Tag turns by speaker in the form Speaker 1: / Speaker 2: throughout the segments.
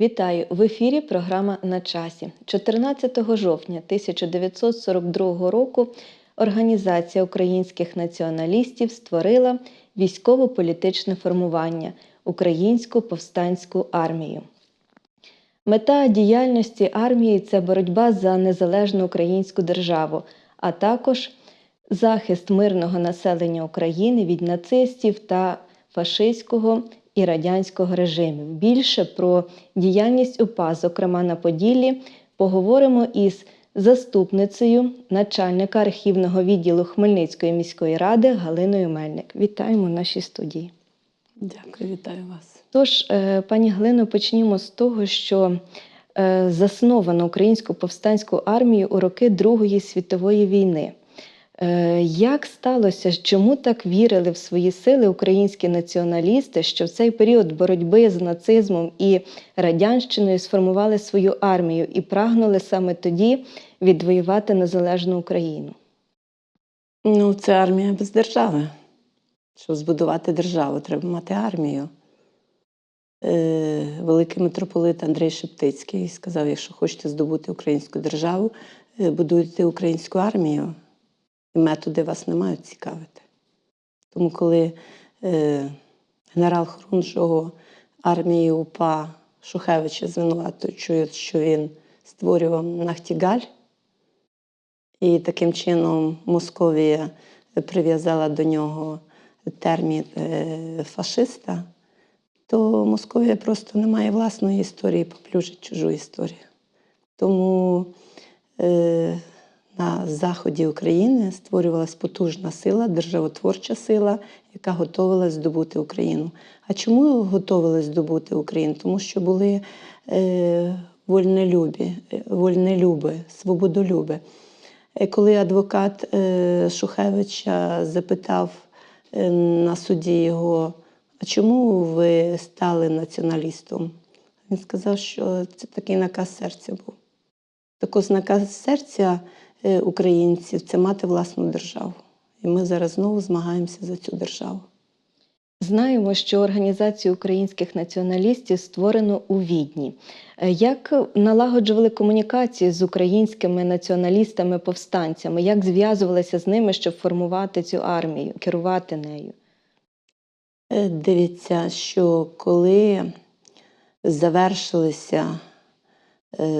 Speaker 1: Вітаю! В ефірі програма На часі. 14 жовтня 1942 року Організація українських націоналістів створила військово-політичне формування Українську повстанську армію. Мета діяльності армії це боротьба за незалежну українську державу, а також захист мирного населення України від нацистів та фашистського і радянського режимів. Більше про діяльність УПА, зокрема на Поділлі, поговоримо із заступницею начальника архівного відділу Хмельницької міської ради Галиною Мельник. Вітаємо в нашій студії.
Speaker 2: Дякую, вітаю вас.
Speaker 1: Тож, е, пані Глино, почнімо з того, що е, засновано українську повстанську армію у роки Другої світової війни. Е, Як сталося, чому так вірили в свої сили українські націоналісти, що в цей період боротьби з нацизмом і радянщиною сформували свою армію і прагнули саме тоді відвоювати незалежну Україну?
Speaker 2: Ну, це армія без держави. Щоб збудувати державу, треба мати армію. Е, Великий митрополит Андрей Шептицький сказав: якщо хочете здобути українську державу, е, будуйте українську армію, методи вас не мають цікавити. Тому, коли е, генерал Хрунжого армії УПА Шухевича звинувачують, що він створював Нахтігаль, і таким чином Московія прив'язала до нього термін е, фашиста, то Московія просто не має власної історії, поплюжить чужу історію. Тому е, на заході України створювалась потужна сила, державотворча сила, яка готувалась здобути Україну. А чому готувалась здобути Україну? Тому що були е, вольнолюбі, е, вольнолюби, свободолюби. Е, Коли адвокат е, Шухевича запитав е, на суді його, а чому ви стали націоналістом? Він сказав, що це такий наказ серця був. Так ось наказ серця українців це мати власну державу. І ми зараз знову змагаємося за цю державу.
Speaker 1: Знаємо, що організацію українських націоналістів створено у Відні. Е, Як налагоджували комунікації з українськими націоналістами-повстанцями? Як зв'язувалися з ними, щоб формувати цю армію, керувати нею?
Speaker 2: Е, Дивіться, що коли завершилися е,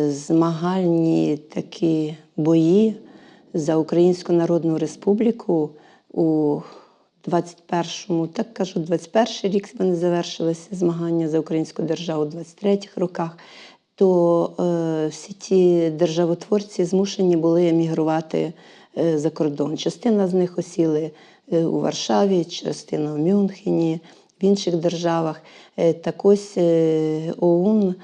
Speaker 2: змагальні такі бої за Українську Народну Республіку у 21-му, так кажу, 21 рік вони завершилися змагання за українську державу у 23-х роках, то е, всі ті державотворці змушені були емігрувати е, за кордон. Частина з них осіли е, у Варшаві, частина в Мюнхені, в інших державах. Е, Так ось е, ОУН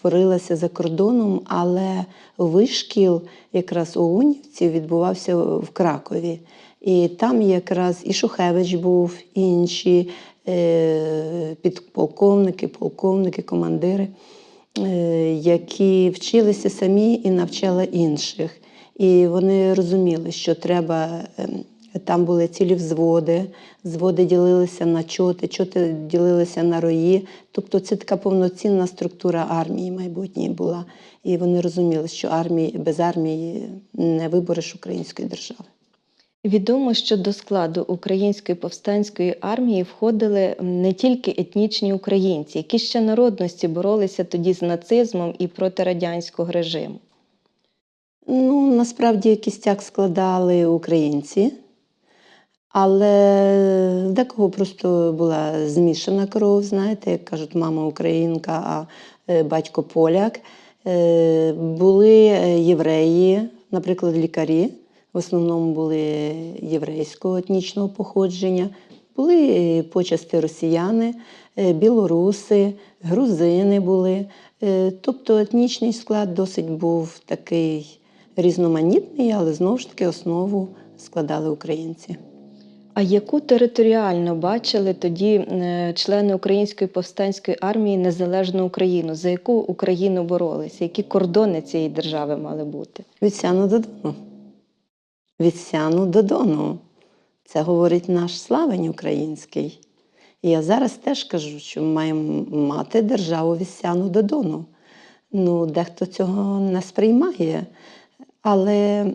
Speaker 2: творилася за кордоном, але вишкіл якраз ОУНівців відбувався в Кракові. І там якраз і Шухевич був, і інші е, підполковники, полковники, командири, е, які вчилися самі і навчали інших. І вони розуміли, що треба. Там були цілі взводи, взводи ділилися на чоти, чоти ділилися на рої. Тобто це така повноцінна структура армії майбутньої була. І вони розуміли, що армії без армії не вибореш української держави.
Speaker 1: Відомо, що до складу української повстанської армії входили не тільки етнічні українці, які ще народності боролися тоді з нацизмом і проти радянського режиму.
Speaker 2: Ну, насправді кістяк складали українці, але декого просто була змішана кров, знаєте, як кажуть, мама українка, а е, батько поляк. Е, Були е, євреї, наприклад, лікарі, в основному були єврейського етнічного походження, були почасти росіяни, білоруси, грузини були. Тобто етнічний склад досить був такий різноманітний, але знову ж таки основу складали українці.
Speaker 1: А яку територіально бачили тоді е, члени Української повстанської армії незалежну Україну? За яку Україну боролися? Які кордони цієї держави мали бути?
Speaker 2: Від сяну до дону. Від сяну до дону. Це говорить наш славень український. І я зараз теж кажу, що ми маємо мати державу вісяну до Дону. Ну, дехто цього не сприймає. Але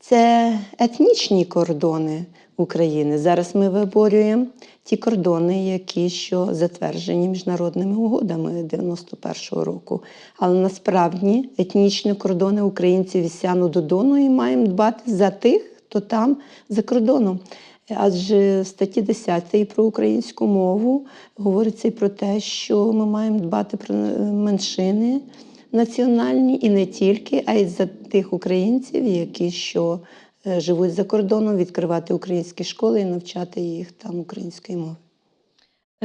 Speaker 2: це етнічні кордони України. Зараз ми виборюємо ті кордони, які що затверджені міжнародними угодами 91-го року. Але насправді етнічні кордони українців вісяну до Дону і маємо дбати за тих, хто там за кордоном. Адже в статті 10 про українську мову говориться і про те, що ми маємо дбати про е, меншини національні і не тільки, а й за тих українців, які що живуть за кордоном, відкривати українські школи і навчати їх там української мови.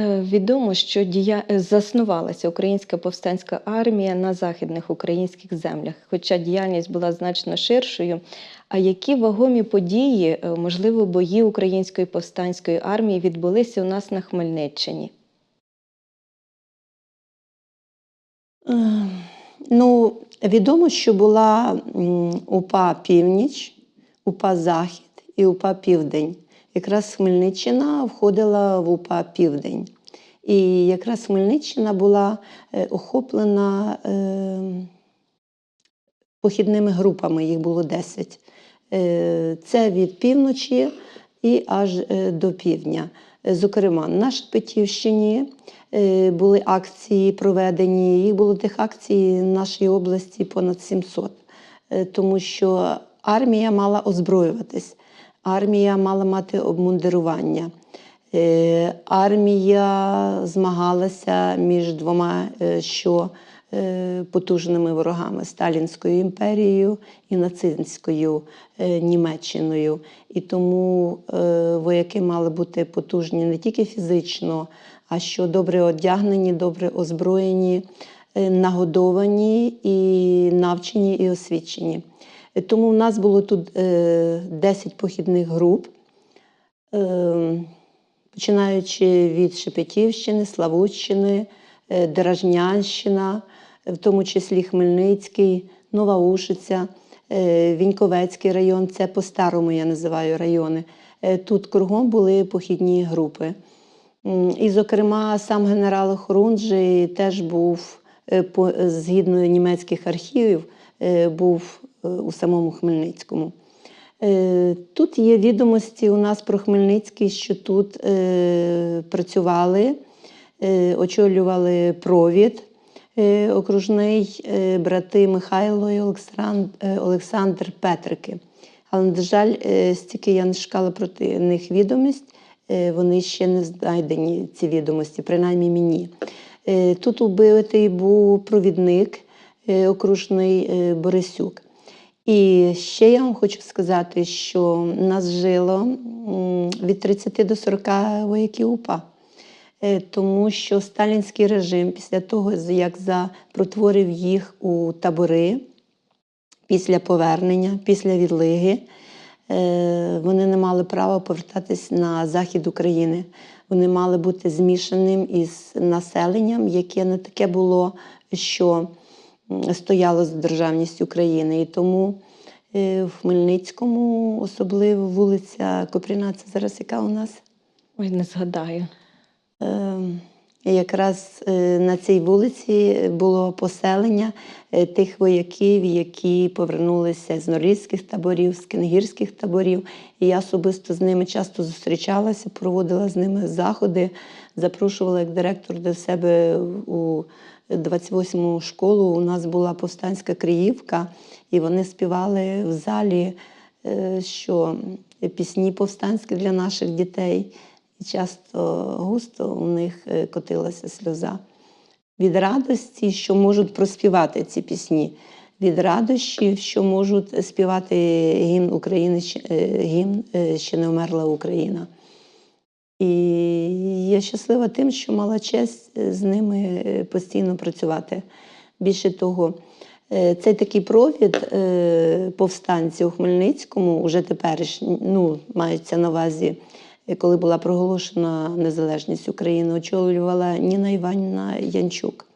Speaker 1: Е, Відомо, що дія... е, заснувалася українська повстанська армія на західних українських землях, хоча діяльність була значно ширшою. А які вагомі події, е, можливо, бої української повстанської армії відбулися у нас на Хмельниччині?
Speaker 2: Е, Ну, відомо, що була УПА Північ, УПА Захід і УПА Південь. Якраз Хмельниччина входила в УПА Південь. І якраз Хмельниччина була е, охоплена е, похідними групами, їх було 10. Е, Це від півночі і аж е, до півдня. Зокрема, на Шепетівщині були акції проведені. Їх було тих акцій в нашій області понад 700, Е, тому що армія мала озброюватись, армія мала мати обмундирування. Е, Армія змагалася між двома е, що е, потужними ворогами Сталінською імперією і нацистською Німеччиною. І тому вояки мали бути потужні не тільки фізично, а що добре одягнені, добре озброєні, нагодовані і навчені і освічені. Е, Тому в нас було тут е, 10 похідних груп. Е, починаючи від Шепетівщини, Славутщини, е, Деражнянщина, в тому числі Хмельницький, Нова Ушиця, е, Віньковецький район це по-старому я називаю райони. Е, Тут кругом були похідні групи. І, зокрема, сам генерал Хорунжий теж був, е, згідно німецьких архівів, е, був е, у самому Хмельницькому. Е, Тут є відомості у нас про Хмельницький, що тут е, працювали, е, очолювали провід е, окружний е, брати Михайло і Олександр, е, Петрики. Але, на жаль, е, стільки я не шукала проти них відомість, е, вони ще не знайдені, ці відомості, принаймні мені. Е, Тут убитий був провідник е, окружний е, Борисюк. І ще я вам хочу сказати, що нас жило від 30 до 40 вояків УПА. Е, Тому що сталінський режим, після того, як запротворив їх у табори, після повернення, після відлиги, е, вони не мали права повертатись на захід України. Вони мали бути змішаним із населенням, яке не таке було, що стояло за державність України. І тому е, в Хмельницькому, особливо вулиця Копріна, це зараз яка у нас?
Speaker 1: Ой, не згадаю.
Speaker 2: Е, Якраз е, на цій вулиці було поселення тих вояків, які повернулися з норильських таборів, з кенгірських таборів. І я особисто з ними часто зустрічалася, проводила з ними заходи, запрошувала як директор до себе у 28-му школу. У нас була повстанська Криївка, і вони співали в залі, е, що пісні повстанські для наших дітей. І часто густо у них е, котилася сльоза. Від радості, що можуть проспівати ці пісні, від радощів, що можуть співати гімн України, е, гімн ще не вмерла Україна. І я щаслива тим, що мала честь е, з ними е, постійно працювати. Більше того, е, цей такий провід повстанців у Хмельницькому, уже теперішній, ну, мається на увазі, коли була проголошена незалежність України, очолювала Ніна Іванівна Янчук.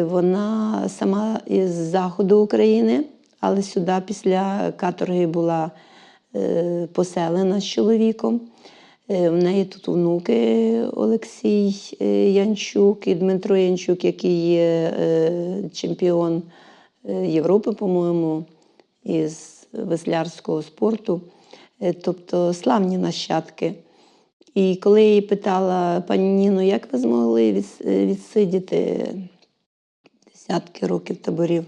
Speaker 2: Вона сама із заходу України, але сюди після каторги була поселена з чоловіком. Е, В неї тут внуки Олексій е, Янчук і Дмитро Янчук, який є е, чемпіон Європи, по-моєму, із веслярського спорту. Тобто славні нащадки. І коли я її питала, пані Ніно, як ви змогли відсидіти десятки років таборів,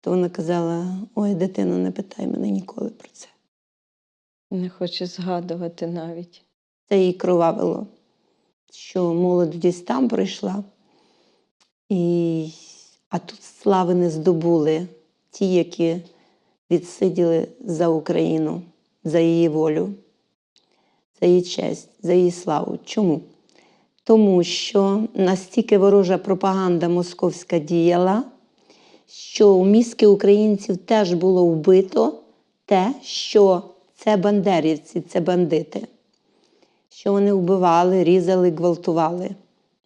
Speaker 2: то вона казала: ой, дитино, не питай мене ніколи про це.
Speaker 1: Не хоче згадувати навіть.
Speaker 2: Це її кровавило, що молодість там пройшла. І... А тут слави не здобули ті, які відсиділи за Україну, за її волю, за її честь, за її славу. Чому? Тому що настільки ворожа пропаганда московська діяла, що у мізки українців теж було вбито те, що це бандерівці, це бандити що вони вбивали, різали, гвалтували.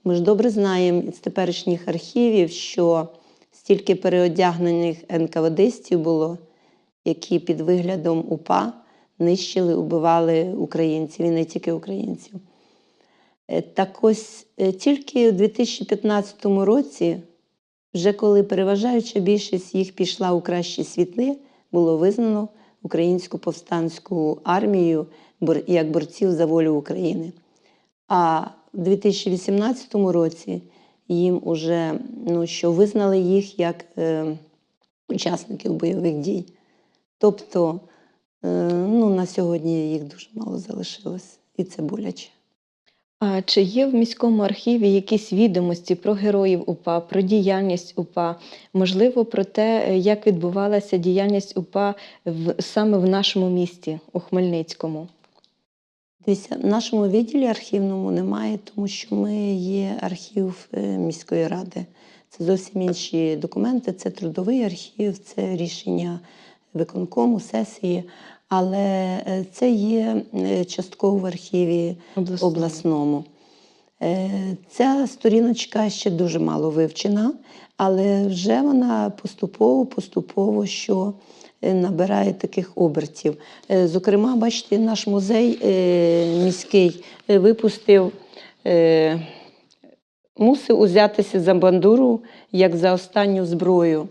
Speaker 2: Ми ж добре знаємо з теперішніх архівів, що стільки переодягнених НКВДистів було, які під виглядом УПА нищили, убивали українців і не тільки українців. Е, Так ось е, тільки у 2015 році, вже коли переважаюча більшість їх пішла у кращі світи, було визнано українську повстанську армію як борців за волю України. А в 2018 році їм уже ну, що визнали їх як е, учасників бойових дій. Тобто е, ну, на сьогодні їх дуже мало залишилось, і це боляче.
Speaker 1: А чи є в міському архіві якісь відомості про героїв УПА, про діяльність УПА? Можливо, про те, е, як відбувалася діяльність УПА в, саме в нашому місті, у Хмельницькому?
Speaker 2: Дивіться, в нашому відділі архівному немає, тому що ми є архів е, міської ради. Це зовсім інші документи, це трудовий архів, це рішення виконкому, сесії. Але е, це є е, частково в архіві
Speaker 1: Обласному.
Speaker 2: обласному. Ця сторіночка ще дуже мало вивчена, але вже вона поступово, поступово що набирає таких обертів. Е, Зокрема, бачите, наш музей е, міський е, випустив. е, Мусив узятися за бандуру як за останню зброю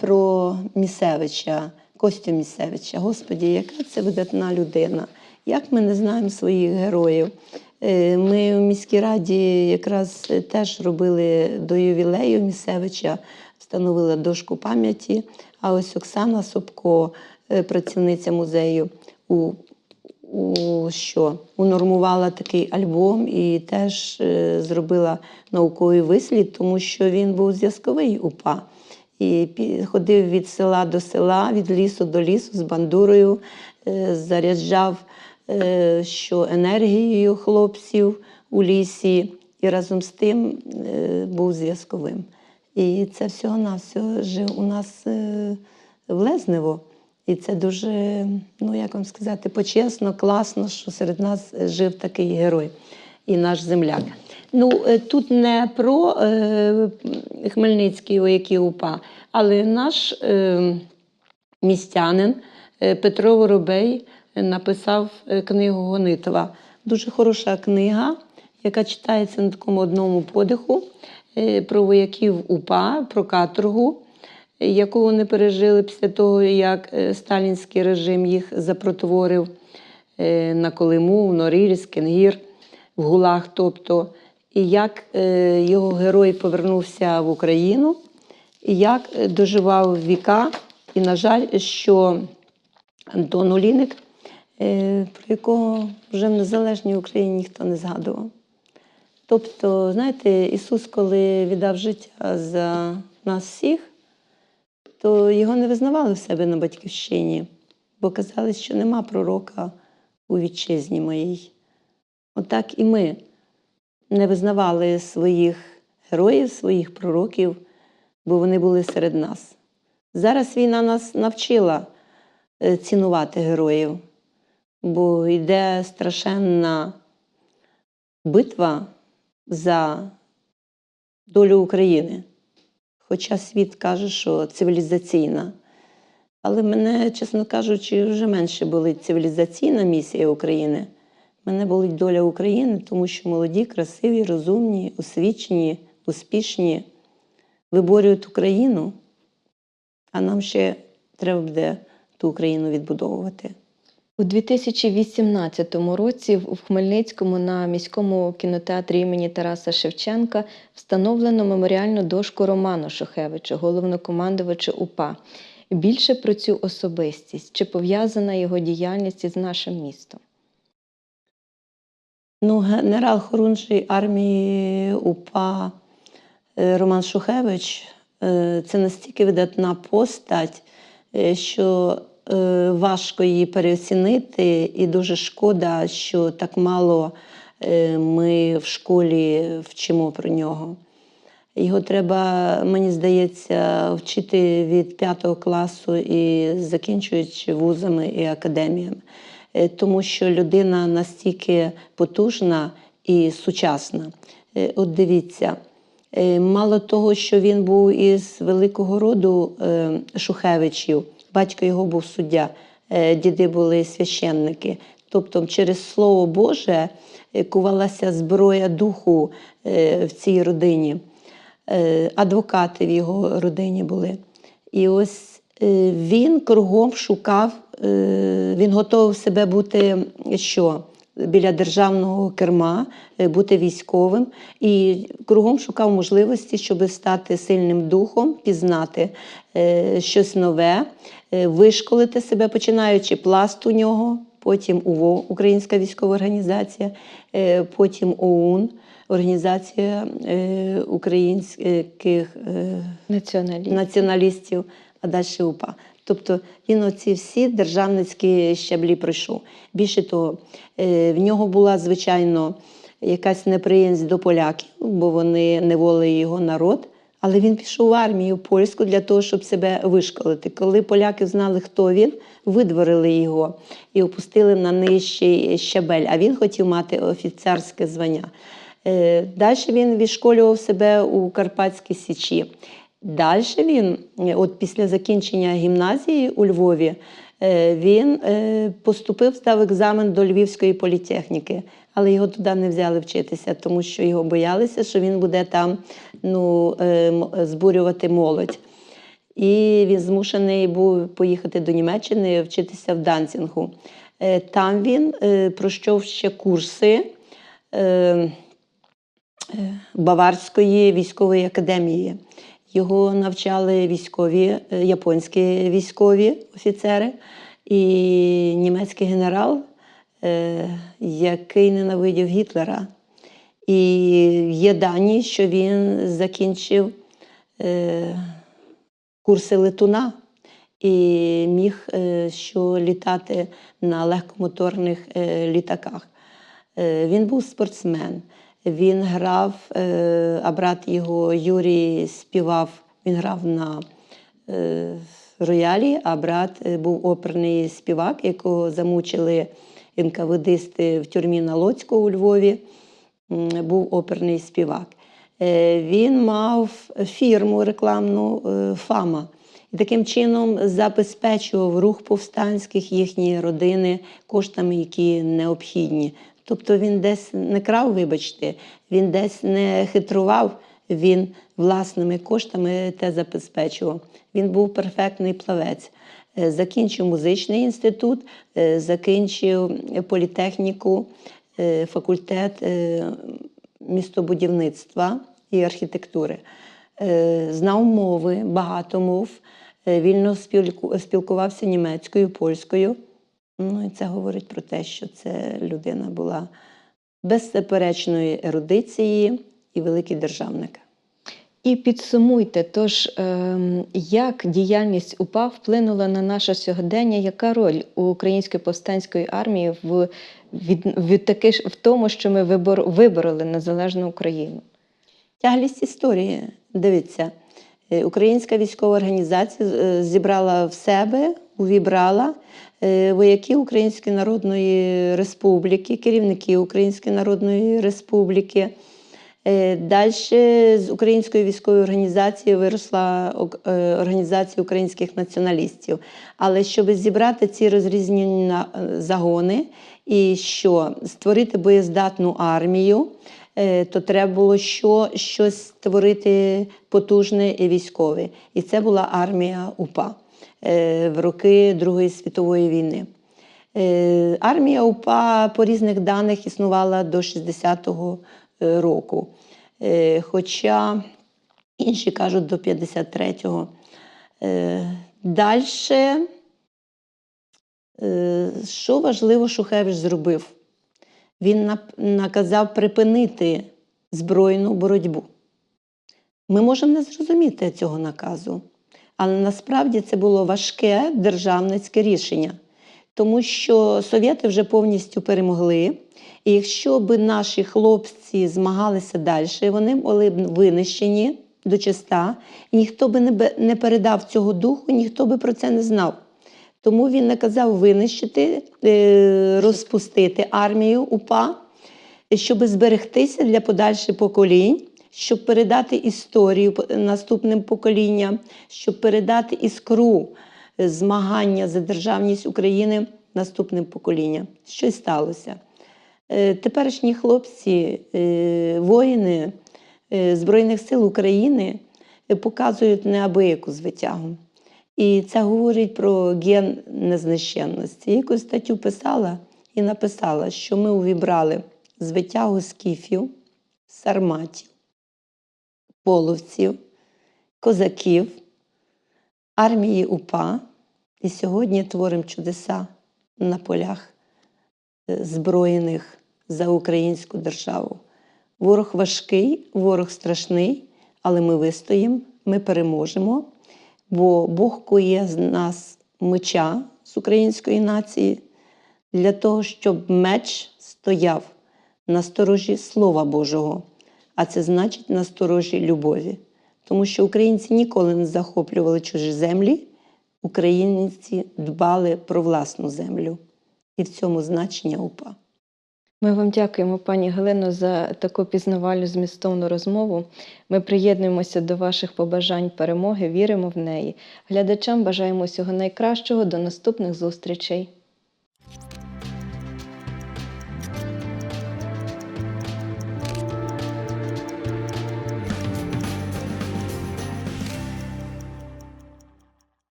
Speaker 2: про Місевича, Костю Місевича. Господі, яка це видатна людина. Як ми не знаємо своїх героїв? Е, Ми в міській раді якраз е, теж робили до ювілею Місевича, встановили дошку пам'яті. А ось Оксана Собко, е, працівниця музею, у, у що унормувала такий альбом і теж е, зробила науковий вислід, тому що він був зв'язковий УПА. І ходив від села до села, від лісу до лісу з бандурою, е, заряджав е, що енергією хлопців у лісі, і разом з тим був зв'язковим. І це всього-навсього жив у нас е, влезнево. І це дуже, ну як вам сказати, почесно, класно, що серед нас жив такий герой і наш земляк. Ну, е, тут не про е, Хмельницький вояки УПА, але наш е, містянин е, Петро Воробей написав книгу Гонитова. Дуже хороша книга, яка читається на такому одному подиху про вояків УПА, про каторгу, е, яку вони пережили після того, як е, сталінський режим їх запротворив е, на Колиму, в Норильськ, Кенгір, в Гулах. Тобто, і як е, його герой повернувся в Україну, і як е, доживав віка. І, на жаль, що Антон Оліник, е, про якого вже в незалежній Україні ніхто не згадував. Тобто, знаєте, Ісус, коли віддав життя за нас всіх, то його не визнавали в себе на батьківщині, бо казали, що нема пророка у вітчизні моїй. Отак і ми не визнавали своїх героїв, своїх пророків, бо вони були серед нас. Зараз війна нас навчила е, цінувати героїв, бо йде страшенна битва за долю України. Хоча світ каже, що цивілізаційна. Але мене, чесно кажучи, вже менше болить цивілізаційна місія України. Мене болить доля України, тому що молоді, красиві, розумні, освічені, успішні виборюють Україну, а нам ще треба буде ту Україну відбудовувати.
Speaker 1: У 2018 році в Хмельницькому на міському кінотеатрі імені Тараса Шевченка встановлено меморіальну дошку Роману Шухевичу, головнокомандувачу УПА. Більше про цю особистість чи пов'язана його діяльність із нашим містом?
Speaker 2: Ну, генерал хорунжий армії УПА е, Роман Шухевич е, це настільки видатна постать, е, що важко її переоцінити, і дуже шкода, що так мало е, ми в школі вчимо про нього. Його треба, мені здається, вчити від п'ятого класу і закінчуючи вузами і академіями. Е, Тому що людина настільки потужна і сучасна. Е, От дивіться, е, мало того, що він був із великого роду е, Шухевичів, батько його був суддя, е, діди були священники. Тобто через Слово Боже е, кувалася зброя духу е, в цій родині. Адвокати в його родині були. І ось він кругом шукав, він готовий себе бути що? Біля державного керма, е, бути військовим, і кругом шукав можливості, щоб стати сильним духом, пізнати е, щось нове, е, вишколити себе, починаючи пласт у нього, потім УВО, Українська військова організація, потім ОУН, Організація українських е,
Speaker 1: Націоналіст.
Speaker 2: націоналістів, а далі УПА. Тобто він оці всі державницькі щаблі пройшов. Більше того, е, в нього була, звичайно, якась неприємність до поляків, бо вони неволили його народ. Але він пішов в армію польську для того, щоб себе вишколити. Коли поляки знали, хто він, видворили його і опустили на нижчий щабель. А він хотів мати офіцерське звання. Е, Далі він відшколював себе у Карпатській Січі. Далі він, е, от після закінчення гімназії у Львові, е, він е, поступив, здав екзамен до Львівської політехніки, але його туди не взяли вчитися, тому що його боялися, що він буде там ну, збурювати молодь. І він змушений був поїхати до Німеччини вчитися в Данцінгу. Там він пройшов ще курси. Баварської військової академії. Його навчали військові, е, японські військові офіцери і німецький генерал, е, який ненавидів Гітлера. І є дані, що він закінчив е, курси летуна і міг що літати на легкомоторних літаках. Він був спортсмен. Він грав, е, а брат його Юрій співав, він грав на е, роялі, а брат е, був оперний співак, якого замучили НКВДисти в тюрмі на Лоцьку у Львові. Був оперний співак. Він мав фірму рекламну Фама. І таким чином забезпечував рух повстанських їхні родини коштами, які необхідні. Тобто він десь не крав, вибачте, він десь не хитрував, він власними коштами те забезпечував. Він був перфектний плавець. Е, Закінчив музичний інститут, е, закінчив політехніку, е, факультет містобудівництва і архітектури. Знав мови, багато мов, вільно спілку- спілкувався німецькою, польською. Ну, і це говорить про те, що це людина була беззаперечної ерудиції і великий державник.
Speaker 1: І підсумуйте, тож ем, як діяльність УПА вплинула на наше сьогодення? Яка роль у української повстанської армії в, від, від таки, в тому, що ми вибор, вибороли незалежну Україну?
Speaker 2: Тяглість історії. Дивіться, е, Українська військова організація е, зібрала в себе, увібрала е, вояків Української Народної Республіки, керівників Української Народної Республіки, Далі з української військової організації виросла е, організація українських націоналістів. Але щоб зібрати ці розрізнені е, загони і що створити боєздатну армію, е, то треба було що, щось створити потужне і військове. І це була армія УПА е, в роки Другої світової війни. Е, Армія УПА по різних даних існувала до 60-го е, року. Е, Хоча інші кажуть до 53-го. Далі, що важливо, Шухевич зробив? Він наказав припинити збройну боротьбу. Ми можемо не зрозуміти цього наказу, але насправді це було важке державницьке рішення, тому що совєти вже повністю перемогли. І якщо б наші хлопці змагалися далі, вони були б винищені до чиста, ніхто би не, передав цього духу, ніхто би про це не знав. Тому він наказав винищити, е, розпустити армію УПА, щоб зберегтися для подальших поколінь, щоб передати історію наступним поколінням, щоб передати іскру е, змагання за державність України наступним поколінням. Що й сталося? Е, Теперішні хлопці, е, воїни Збройних сил України показують неабияку звитягу. І це говорить про ген незнищенності. Якусь статтю писала і написала, що ми увібрали звитягу скіфів, сарматів, половців, козаків, армії УПА. І сьогодні творимо чудеса на полях е, зброєних за українську державу. Ворог важкий, ворог страшний, але ми вистоїмо, ми переможемо, бо Бог кує з нас меча з української нації для того, щоб меч стояв на сторожі Слова Божого, а це значить на сторожі любові. Тому що українці ніколи не захоплювали чужі землі, українці дбали про власну землю. І в цьому значення УПА.
Speaker 1: Ми вам дякуємо, пані Галино, за таку пізнавальну змістовну розмову. Ми приєднуємося до ваших побажань перемоги, віримо в неї. Глядачам бажаємо всього найкращого. До наступних зустрічей.